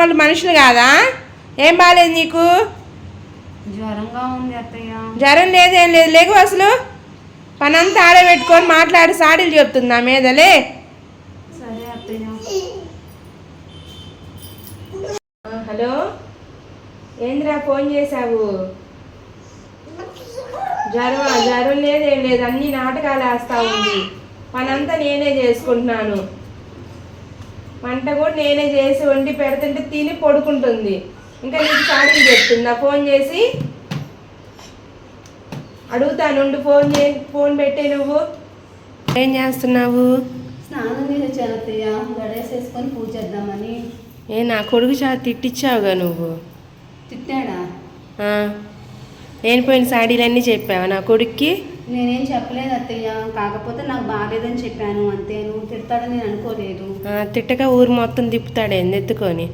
వాళ్ళు మనుషులు కాదా? ఏం బాగాలేదు నీకు? జ్వరంగా ఉంది అత్తయ్య. జ్వరం లేదు ఏం లేదు. లేకు అసలు. పనంతా ఆడబెట్టుకొని మాట్లాడి సాడీలు చెప్తుందా మీదలే సరే అత్తయ్య. హలో? ఏంద్రా ఫోన్ చేశావు? జ్వరం జ్వరం లేదు ఏం లేదు. అన్ని నాటకాలు వేస్తా ఉంది. పనంతా నేనే చేసుకుంటున్నాను. వంట కూడా నేనే చేసి వండి పెడుతుంటే తిని పడుకుంటుంది. ఇంకా నీకు సాడీలు చెప్తుందా ఫోన్ చేసి అడుగుతానుండు ఫోన్ చే ఫోన్ పెట్టే నువ్వు. ఏం చేస్తున్నావు? స్నానం చేసి వచ్చాను అత్తయ్య గడేసేసుకొని పూజ చేద్దామని. ఏ నా కొడుకు చా తిట్టించావుగా నువ్వు? తిట్టాడా? నేను పోయిన సాడీలన్నీ చెప్పావా నా కొడుక్కి? నేనేం చెప్పలేదు అత్తయ్య. కాకపోతే నాకు బాగాలేదని చెప్పాను అంతే. నువ్వు తిడతాడని నేను అనుకోలేదు. తిట్టగా ఊరు మొత్తం తిప్పుతాడే ఎత్తుకొని?